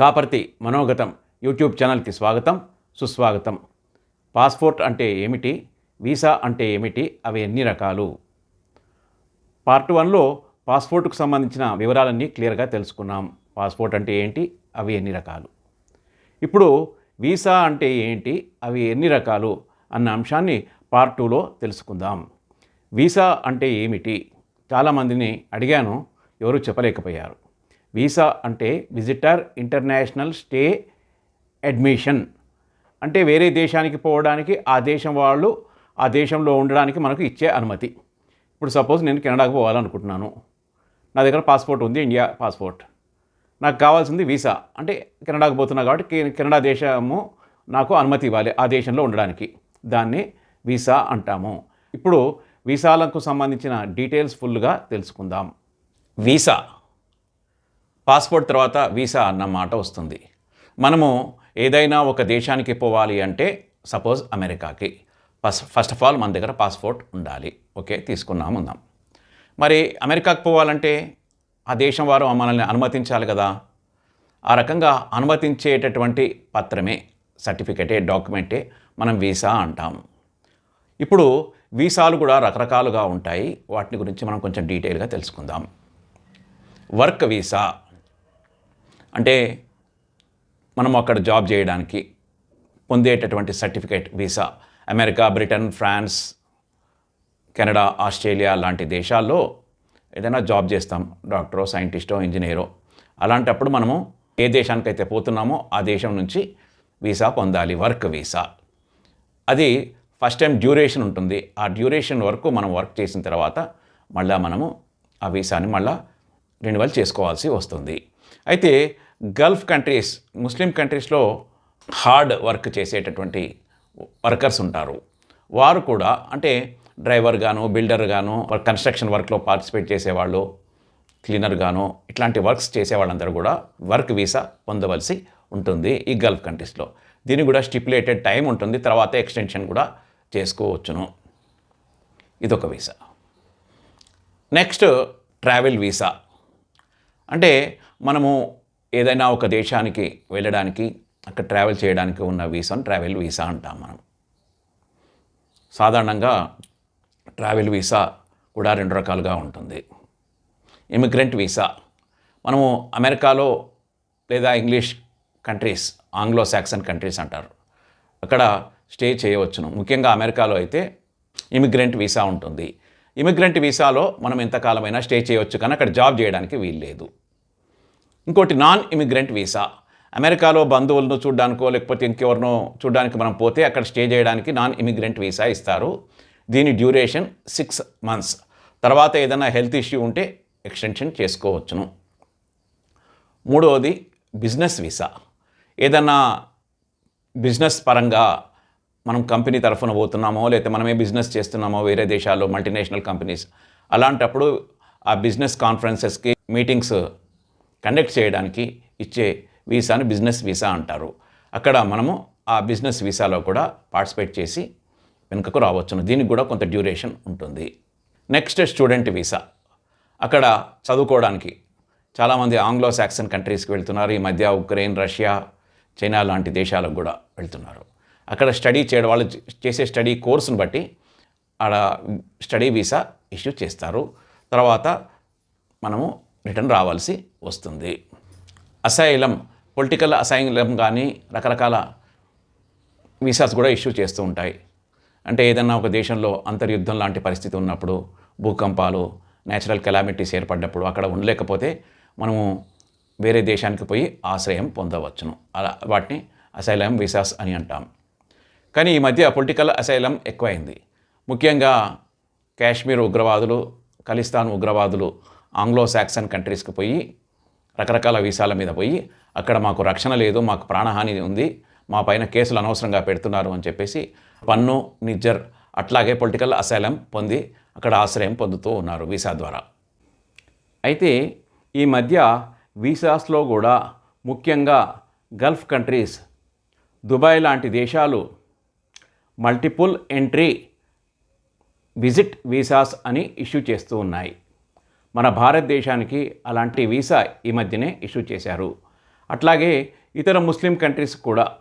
Kaparthi మనోగతం YouTube ఛానల్కి స్వాగతం సుస్వాగతం. పాస్పోర్ట్ అంటే ఏమిటి? వీసా అంటే ఏమిటి? అవి ఎన్ని రకాలు? పార్ట్ వన్లో పాస్పోర్ట్కు సంబంధించిన వివరాలన్నీ క్లియర్గా తెలుసుకున్నాం. పాస్పోర్ట్ అంటే ఏంటి? అవి ఎన్ని రకాలు? ఇప్పుడు వీసా అంటే ఏంటి? అవి ఎన్ని రకాలు? అన్న అంశాన్ని పార్ట్ టూలో తెలుసుకుందాం. వీసా అంటే ఏమిటి? చాలామందిని అడిగాను ఎవరు చెప్పలేకపోయారు. వీసా అంటే విజిటర్ ఇంటర్నేషనల్ స్టే అడ్మిషన్. అంటే వేరే దేశానికి పోవడానికి ఆ దేశం వాళ్ళు ఆ దేశంలో ఉండడానికి మనకు ఇచ్చే అనుమతి. ఇప్పుడు సపోజ్ నేను కెనడాకు పోవాలనుకుంటున్నాను. నా దగ్గర పాస్పోర్ట్ ఉంది ఇండియా పాస్పోర్ట్. నాకు కావాల్సింది వీసా. అంటే కెనడాకు పోతున్నా కాబట్టి కెనడా దేశము నాకు అనుమతి ఇవ్వాలి ఆ దేశంలో ఉండడానికి. దాన్ని వీసా అంటాము. ఇప్పుడు వీసాలకు సంబంధించిన డీటెయిల్స్ ఫుల్గా తెలుసుకుందాం. వీసా పాస్పోర్ట్ తర్వాత వీసా అన్న మాట వస్తుంది. మనము ఏదైనా ఒక దేశానికి పోవాలి అంటే సపోజ్ అమెరికాకి ఫస్ట్ ఫస్ట్ ఆఫ్ ఆల్ మన దగ్గర పాస్పోర్ట్ ఉండాలి. ఓకే తీసుకున్నాం ఉందాం మరి అమెరికాకు పోవాలంటే ఆ దేశం వారు మనల్ని అనుమతించాలి కదా. ఆ రకంగా అనుమతించేటటువంటి పత్రమే సర్టిఫికెటే డాక్యుమెంటే మనం వీసా అంటాం. ఇప్పుడు వీసాలు కూడా రకరకాలుగా ఉంటాయి. వాటిని గురించి మనం కొంచెం డీటెయిల్గా తెలుసుకుందాం. Work visa. అంటే మనం అక్కడ జాబ్ చేయడానికి పొందేటటువంటి certificate visa. America Britain France Canada Australia లాంటి దేశాల్లో ఏదైనా జాబ్ చేస్తాం. డాక్టరో సైంటిస్టో ఇంజనీరో. అలాంటప్పుడు మనము ఏ దేశానికైతే పోతున్నామో ఆ దేశం నుంచి వీసా పొందాలి. Work visa. అది ఫస్ట్ టైం డ్యూరేషన్ ఉంటుంది. ఆ డ్యూరేషన్ వరకు మనం వర్క్ చేసిన తర్వాత మళ్ళీ మనము ఆ వీసాని మళ్ళీ రెన్యువల్ చేసుకోవాల్సి వస్తుంది. అయితే గల్ఫ్ కంట్రీస్ ముస్లిం కంట్రీస్లో హార్డ్ వర్క్ చేసేటటువంటి వర్కర్స్ ఉంటారు. వారు కూడా అంటే డ్రైవర్ గాను బిల్డర్ గాను కన్స్ట్రక్షన్ వర్క్లో పార్టిసిపేట్ చేసేవాళ్ళు క్లీనర్ గాను ఇట్లాంటి వర్క్స్ చేసేవాళ్ళందరూ కూడా వర్క్ వీసా పొందవలసి ఉంటుంది ఈ గల్ఫ్ కంట్రీస్లో. దీని కూడా స్టిపులేటెడ్ టైం ఉంటుంది తర్వాత ఎక్స్టెన్షన్ కూడా చేసుకోవచ్చును. ఇదొక వీసా. Next travel visa. అంటే మనము ఏదైనా ఒక దేశానికి వెళ్ళడానికి అక్కడ ట్రావెల్ చేయడానికి ఉన్న వీసాను ట్రావెల్ వీసా అంటాం మనం. సాధారణంగా ట్రావెల్ వీసా కూడా రెండు రకాలుగా ఉంటుంది. Immigrant visa. మనము అమెరికాలో లేదా English countries Anglo Saxon countries అంటారు. అక్కడ స్టే చేయవచ్చును. ముఖ్యంగా అమెరికాలో అయితే ఇమిగ్రెంట్ వీసా ఉంటుంది. ఇమిగ్రెంట్ వీసాలో మనం ఎంతకాలమైనా స్టే చేయవచ్చు కానీ అక్కడ జాబ్ చేయడానికి వీలు లేదు ఇంకోటి నాన్ ఇమిగ్రెంట్ వీసా అమెరికాలో బంధువులను చూడడానికో లేకపోతే ఇంకెవరినో చూడడానికి మనం పోతే అక్కడ స్టే చేయడానికి నాన్ ఇమిగ్రెంట్ వీసా ఇస్తారు. దీని డ్యూరేషన్ సిక్స్ మంత్స్ తర్వాత ఏదైనా హెల్త్ ఇష్యూ ఉంటే ఎక్స్టెన్షన్ చేసుకోవచ్చును. మూడవది బిజినెస్ వీసా ఏదన్నా బిజినెస్ పరంగా మనం కంపెనీ తరఫున పోతున్నామో లేకపోతే మనమే బిజినెస్ చేస్తున్నామో వేరే దేశాల్లో మల్టీనేషనల్ కంపెనీస్ అలాంటప్పుడు ఆ బిజినెస్ కాన్ఫరెన్సెస్కి మీటింగ్స్ కండక్ట్ చేయడానికి ఇచ్చే వీసాను బిజినెస్ వీసా అంటారు. అక్కడ మనము ఆ బిజినెస్ వీసాలో కూడా పార్టిసిపేట్ చేసి వెనుకకు రావచ్చును. దీనికి కూడా కొంత డ్యూరేషన్ ఉంటుంది. Next student visa. అక్కడ చదువుకోవడానికి చాలామంది ఆంగ్లో సాక్సన్ కంట్రీస్కి వెళ్తున్నారు. ఈ మధ్య ఉక్రెయిన్ రష్యా చైనా లాంటి దేశాలకు కూడా వెళ్తున్నారు. అక్కడ స్టడీ చేయడం వాళ్ళు చేసే స్టడీ కోర్సును బట్టి ఆడ స్టడీ వీసా ఇష్యూ చేస్తారు. తర్వాత మనము రిటర్న్ రావాల్సి వస్తుంది. అసైలం పొలిటికల్ అసైలం కానీ రకరకాల వీసాస్ కూడా ఇష్యూ చేస్తూ ఉంటాయి. అంటే ఏదన్నా ఒక దేశంలో అంతర్యుద్ధం లాంటి పరిస్థితి ఉన్నప్పుడు భూకంపాలు నేచురల్ కెలామిటీస్ ఏర్పడినప్పుడు అక్కడ ఉండలేకపోతే మనము వేరే దేశానికి పోయి ఆశ్రయం పొందవచ్చును. అలా వాటిని అసైలం వీసాస్ అని అంటాం. కానీ ఈ మధ్య పొలిటికల్ అసైలం ఎక్కువైంది. ముఖ్యంగా కాశ్మీర్ ఉగ్రవాదులు ఖలిస్తాన్ ఉగ్రవాదులు ఆంగ్లో సాక్సన్ కంట్రీస్కి పోయి రకరకాల వీసాల మీద పోయి అక్కడ మాకు రక్షణ లేదు మాకు ప్రాణహాని ఉంది మా పైన కేసులు అనవసరంగా పెడుతున్నారు అని చెప్పేసి పన్ను నిజ్జర్ అట్లాగే పొలిటికల్ అసైలం పొంది అక్కడ ఆశ్రయం పొందుతూ ఉన్నారు వీసా ద్వారా. అయితే ఈ మధ్య వీసాస్లో కూడా ముఖ్యంగా గల్ఫ్ కంట్రీస్ దుబాయ్ లాంటి దేశాలు మల్టిపుల్ ఎంట్రీ విజిట్ వీసాస్ అని ఇష్యూ చేస్తూ ఉన్నాయి. మన భారతదేశానికి అలాంటి వీసా ఈ మధ్యనే ఇష్యూ చేశారు. అట్లాగే ఇతర ముస్లిం కంట్రీస్ కూడా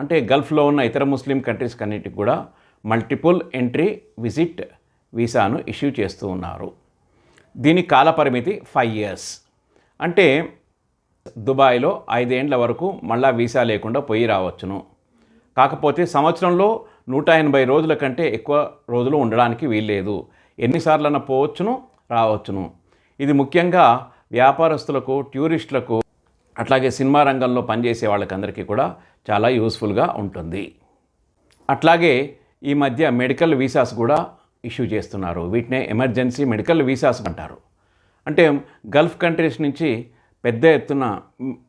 అంటే గల్ఫ్లో ఉన్న ఇతర ముస్లిం కంట్రీస్ అన్నిటికి కూడా మల్టిపుల్ ఎంట్రీ విజిట్ వీసాను ఇష్యూ చేస్తూ ఉన్నారు. దీని కాలపరిమితి ఫైవ్ ఇయర్స్. అంటే దుబాయ్లో ఐదేండ్ల వరకు మళ్ళా వీసా లేకుండా పోయి రావచ్చును. కాకపోతే సంవత్సరంలో నూట ఎనభై రోజుల కంటే ఎక్కువ రోజులు ఉండడానికి వీల్లేదు. ఎన్నిసార్లైనా పోవచ్చును రావచ్చును. ఇది ముఖ్యంగా వ్యాపారస్తులకు టూరిస్టులకు అట్లాగే సినిమా రంగంలో పనిచేసే వాళ్ళకందరికీ కూడా చాలా యూస్ఫుల్గా ఉంటుంది. అట్లాగే ఈ మధ్య మెడికల్ వీసాస్ కూడా ఇష్యూ చేస్తున్నారు. వీటినే ఎమర్జెన్సీ మెడికల్ వీసాస్ అంటారు. అంటే గల్ఫ్ కంట్రీస్ నుంచి పెద్ద ఎత్తున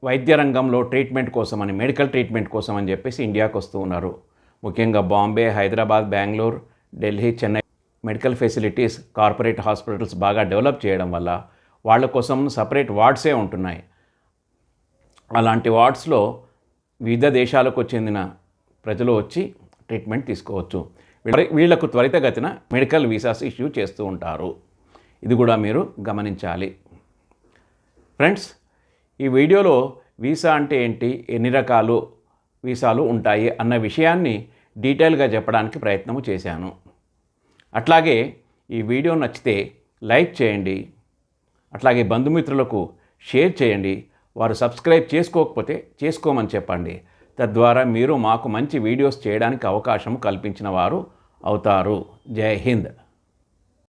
వైద్య రంగంలో ట్రీట్మెంట్ కోసం అని మెడికల్ ట్రీట్మెంట్ కోసం అని చెప్పేసి ఇండియాకు వస్తూ ఉన్నారు. ముఖ్యంగా Bombay Hyderabad Bengaluru Delhi Chennai medical facilities corporate hospitals బాగా డెవలప్ చేయడం వల్ల వాళ్ళ కోసం సపరేట్ వార్డ్సే ఉంటున్నాయి. అలాంటి వార్డ్స్లో వివిధ దేశాలకు చెందిన ప్రజలు వచ్చి ట్రీట్మెంట్ తీసుకోవచ్చు. వీళ్ళకు త్వరితగతిన మెడికల్ వీసాస్ ఇష్యూ చేస్తూ ఉంటారు. ఇది కూడా మీరు గమనించాలి. ఫ్రెండ్స్ ఈ వీడియోలో వీసా అంటే ఏంటి ఎన్ని రకాలు వీసాలు ఉంటాయి అన్న విషయాన్ని డీటెయిల్గా చెప్పడానికి ప్రయత్నం చేశాను. అట్లాగే ఈ వీడియో నచ్చితే లైక్ చేయండి. అట్లాగే బంధుమిత్రులకు షేర్ చేయండి. వారు సబ్స్క్రైబ్ చేసుకోకపోతే చేసుకోమని చెప్పండి. తద్వారా మీరు మాకు మంచి వీడియోస్ చేయడానికి అవకాశం కల్పించిన వారు అవుతారు. జై హింద్.